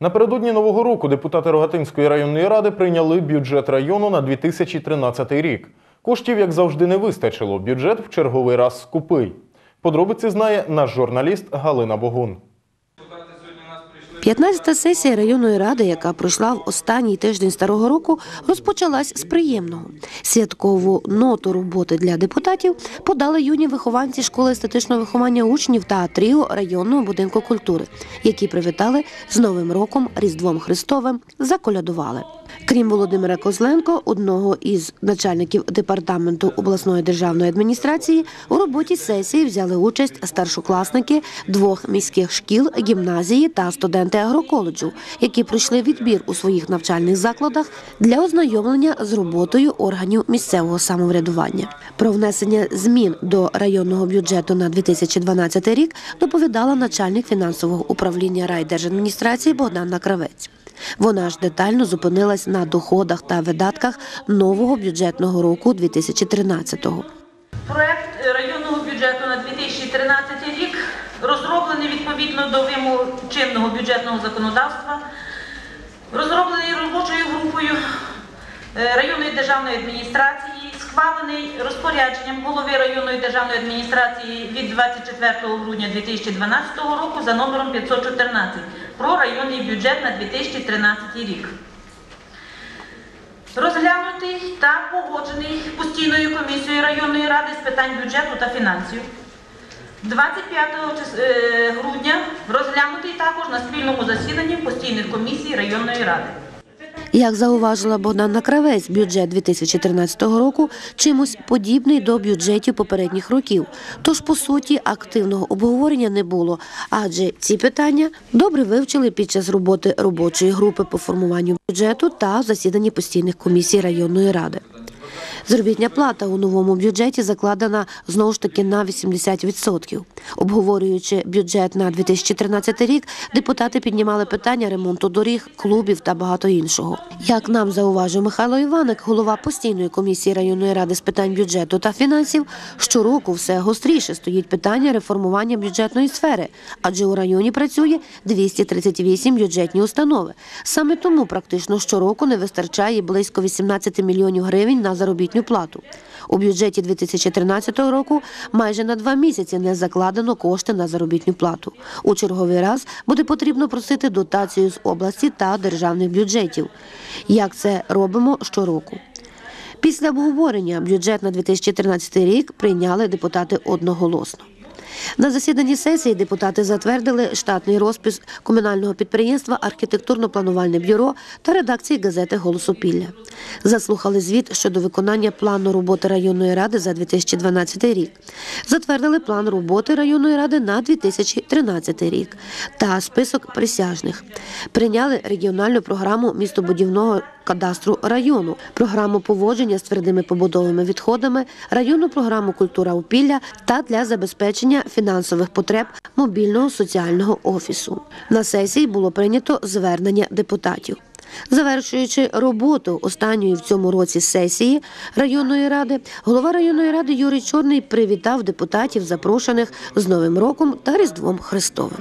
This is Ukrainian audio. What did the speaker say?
Напередодні нового року депутати Рогатинської районної ради прийняли бюджет району на 2013 рік. Коштів, як завжди, не вистачило. Бюджет в черговий раз скупий. Подробиці знає наш журналіст Галина Богун. 15-та сесія районної ради, яка пройшла в останній тиждень старого року, розпочалась з приємного. Святкову ноту роботи для депутатів подали юні вихованці школи естетичного виховання учнів та тріо районного будинку культури, які привітали з Новим роком Різдвом Христовим, заколядували. Крім Володимира Козленко, одного із начальників департаменту обласної державної адміністрації, у роботі сесії взяли участь старшокласники двох міських шкіл, гімназії та студенти агроколеджу, які пройшли відбір у своїх навчальних закладах для ознайомлення з роботою органів місцевого самоврядування. Про внесення змін до районного бюджету на 2012 рік доповідала начальник фінансового управління райдержадміністрації Богдана Кравець. Вона ж детально зупинилась на доходах та видатках нового бюджетного року 2013-го. Проект районного бюджету на 2013 рік розроблений відповідно до вимог чинного бюджетного законодавства, розроблений робочою групою е, районної державної адміністрації, схвалений розпорядженням голови районної державної адміністрації від 24 грудня 2012 року за номером 514 про районний бюджет на 2013 рік. Розглянутий та погоджений постійною комісією районної ради з питань бюджету та фінансів. 25 чис- е, грудня розглянутий також на спільному засіданні постійних комісій районної ради. Як зауважила Богдана Кравець, бюджет 2013 року чимось подібний до бюджетів попередніх років. Тож, по суті, активного обговорення не було, адже ці питання добре вивчили під час роботи робочої групи по формуванню бюджету та засіданні постійних комісій районної ради. Заробітня плата у новому бюджеті закладена знову ж таки на 80%. Обговорюючи бюджет на 2013 рік, депутати піднімали питання ремонту доріг, клубів та багато іншого. Як нам зауважив Михайло Іваник, голова постійної комісії районної ради з питань бюджету та фінансів, щороку все гостріше стоїть питання реформування бюджетної сфери, адже у районі працює 238 бюджетні установи. Саме тому практично щороку не вистачає близько 18 мільйонів гривень на заробітну плату. У бюджеті 2013 року майже на два місяці не закладено кошти на заробітну плату. У черговий раз буде потрібно просити дотацію з області та державних бюджетів. Як це робимо щороку? Після обговорення бюджет на 2013 рік прийняли депутати одноголосно. На засіданні сесії депутати затвердили штатний розпис комунального підприємства Архітектурно-планувальне бюро та редакції газети Голосопілля. Заслухали звіт щодо виконання плану роботи районної ради за 2012 рік. Затвердили план роботи районної ради на 2013 рік та список присяжних. Прийняли регіональну програму містобудівного кадастру району, програму поводження з твердими побудовими відходами, районну програму Культура Упілля та для забезпечення фінансових потреб мобільного соціального офісу. На сесії було прийнято звернення депутатів. Завершуючи роботу останньої в цьому році сесії районної ради, голова районної ради Юрій Чорний привітав депутатів, запрошених з Новим роком та Різдвом Христовим.